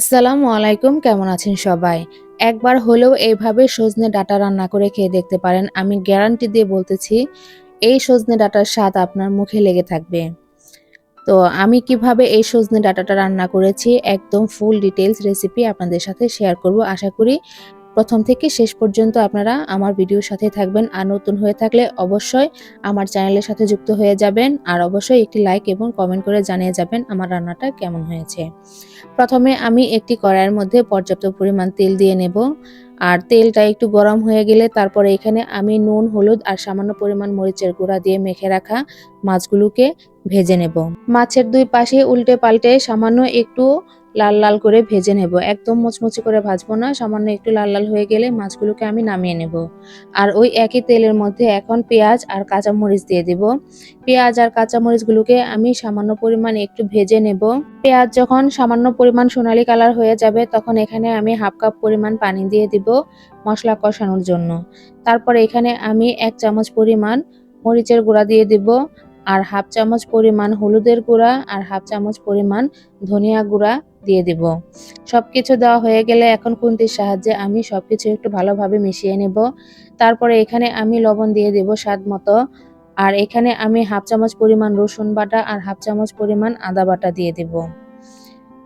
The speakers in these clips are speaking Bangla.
আসসালামু আলাইকুম, কেমন আছেন সবাই? একবার হলেও এইভাবে সজনে ডাটা রান্না করে খেয়ে দেখতে পারেন, আমি গ্যারান্টি দিয়ে বলতেছি, এই সজনে ডাটার স্বাদ আপনার মুখে লেগে থাকবে। তো আমি কীভাবে এই সজনে ডাটাটা রান্না করেছি, একদম ফুল ডিটেলস রেসিপি আপনাদের সাথে শেয়ার করব, আশা করি প্রথম থেকে শেষ পর্যন্ত আপনারা আমার ভিডিওর সাথে থাকবেন। আর নতুন হয়ে থাকলে অবশ্যই আমার চ্যানেলের সাথে যুক্ত হয়ে যাবেন। আর অবশ্যই একটি লাইক এবং কমেন্ট করে জানিয়ে যাবেন আমার রান্নাটা কেমন হয়েছে। প্রথমে আমি একটি কড়াইয়ের মধ্যে পর্যাপ্ত পরিমাণ তেল দিয়ে নেব। আর তেলটা একটু গরম হয়ে গেলে তারপরে এখানে আমি নুন, হলুদ আর সামান্য পরিমাণ মরিচের গুঁড়া দিয়ে মেখে রাখা মাছগুলোকে ভেজে নেব। মাছের দুই পাশে উল্টে পাল্টে সামান্য একটু লাল লাল করে ভেজে নেব। একদম মুচমুচি করে ভাজবো না, সামান্য একটু লাল লাল হয়ে গেলে মাছগুলোকে আমি নামিয়ে নেব। আর ওই একই তেলের মধ্যে এখন পেঁয়াজ আর কাঁচামরিচ দিয়ে দিব। পেঁয়াজ আর কাঁচামরিচগুলোকে আমি সামান্য পরিমাণ একটু ভেজে নেব। পেঁয়াজ যখন সামান্য পরিমাণ সোনালি কালার হয়ে যাবে, তখন এখানে আমি হাফ কাপ পরিমাণ পানি দিয়ে দিব মশলা কষানোর জন্য। তারপর এখানে আমি এক চামচ পরিমাণ মরিচের গুঁড়া দিয়ে দিব। আর হাফ চামচ পরিমাণ হলুদের গুঁড়া আর হাফ চামচ পরিমাণ ধনিয়া গুঁড়া দিয়ে দেব। সব কিছু দেওয়া হয়ে গেলে এখন খুন্তির সাহায্যে আমি সব কিছু একটু ভালোভাবে মিশিয়ে নেব। তারপরে এখানে আমি লবণ দিয়ে দেব স্বাদ মতো। আর এখানে আমি হাফ চামচ পরিমাণ রসুন বাটা আর হাফ চামচ পরিমাণ আদা বাটা দিয়ে দেব।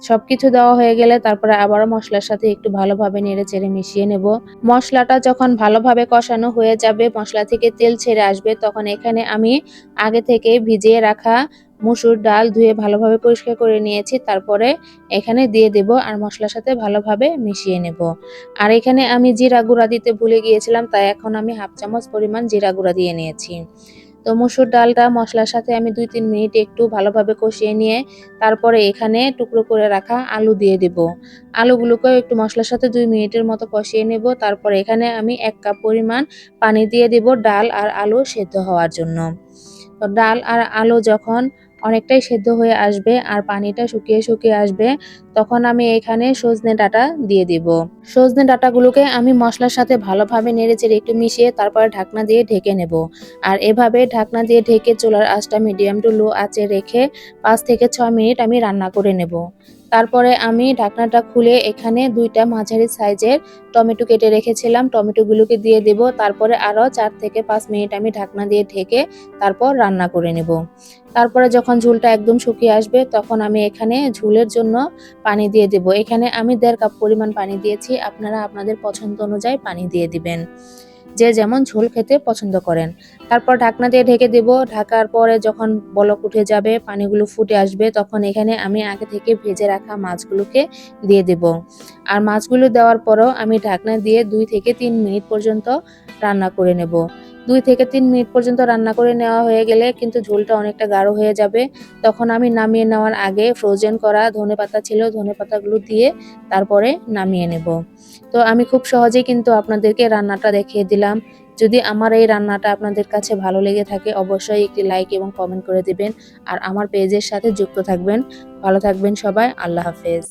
সবকিছু দেওয়া হয়ে গেলে তারপরে আবারও মশলার সাথে একটু ভালোভাবে নেড়ে চেড়ে মিশিয়ে নেব। মশলাটা যখন ভালোভাবে কষানো হয়ে যাবে, মশলা থেকে তেল ছেড়ে আসবে, তখন এখানে আমি আগে থেকে ভিজিয়ে রাখা মুসুর ডাল ধুয়ে ভালোভাবে পরিষ্কার করে নিয়েছি। তারপরে এখানে দিয়ে দেব আর মশলার সাথে ভালোভাবে মিশিয়ে নেব। আর এখানে আমি জিরা গুঁড়া দিতে ভুলে গিয়েছিলাম, তাই এখন আমি হাফ চামচ পরিমাণ জিরা গুঁড়া দিয়ে নিয়েছি। তো মসুর ডালটা মশলার সাথে আমি দুই তিন মিনিট একটু ভালোভাবে কষিয়ে নিয়ে তারপরে এখানে টুকরো করে রাখা আলু দিয়ে দেব। আলুগুলোকেও একটু মশলার সাথে দুই মিনিটের মতো কষিয়ে নেব। তারপরে এখানে আমি এক কাপ পরিমাণ পানি দিয়ে দেব ডাল আর আলু সেদ্ধ হওয়ার জন্য। ডাল আর আলু যখন অনেকটাই সেদ্ধ হয়ে আসবে আর পানিটা শুকিয়ে শুকিয়ে আসবে, তখন আমি এখানে সজনে ডাটা দিয়ে দিব। সজনে ডাটাগুলোকে আমি মশলার সাথে ভালোভাবে নেড়েচেড়ে একটু মিশিয়ে তারপরে ঢাকনা দিয়ে ঢেকে নেব। আর এভাবে ঢাকনা দিয়ে ঢেকে চুলার আঁচটা মিডিয়াম টু লো আঁচে রেখে পাঁচ থেকে ছয় মিনিট আমি রান্না করে নেব। তারপরে আমি ঢাকনাটা খুলে এখানে দুইটা মাঝারি সাইজের টমেটো কেটে রেখেছিলাম। টমেটোগুলোকে দিয়ে দেব, তারপরে আরও চার থেকে পাঁচ মিনিট আমি ঢাকনা দিয়ে ঢেকে তারপর রান্না করে নেব। তারপরে যখন ঝুলটা একদম শুকিয়ে আসবে, তখন আমি এখানে ঝুলের জন্য পানি দিয়ে দেব। এখানে আমি দেড় কাপ পরিমাণ পানি দিয়েছি। আপনারা আপনাদের পছন্দ অনুযায়ী পানি দিয়ে দিবেন। যে যেমন ঝোল খেতে পছন্দ করেন। তারপর ঢাকনা দিয়ে ঢেকে দেব। ঢাকার পরে যখন বলক উঠে যাবে, পানিগুলো ফুটে আসবে, তখন এখানে আমি আগে থেকে ভেজে রাখা মাছগুলোকে দিয়ে দেব। আর মাছগুলো দেওয়ার পরও আমি ঢাকনা দিয়ে দুই থেকে তিন মিনিট পর্যন্ত রান্না করে নেব। দুই থেকে তিন মিনিট পর্যন্ত রান্না করে নেওয়া হয়ে গেলে কিন্তু ঝোলটা অনেকটা গাঢ় হয়ে যাবে। তখন আমি নামিয়ে নেওয়ার আগে ফ্রোজেন করা ধনে পাতা ছিল, ধনে পাতাগুলো দিয়ে তারপরে নামিয়ে নেব। তো আমি খুব সহজেই কিন্তু আপনাদেরকে রান্নাটা দেখিয়ে দিলাম। যদি আমার এই রান্নাটা আপনাদের কাছে ভালো লেগে থাকে, অবশ্যই একটি লাইক এবং কমেন্ট করে দিবেন। আর আমার পেজের সাথে যুক্ত থাকবেন। ভালো থাকবেন সবাই, আল্লাহ হাফেজ।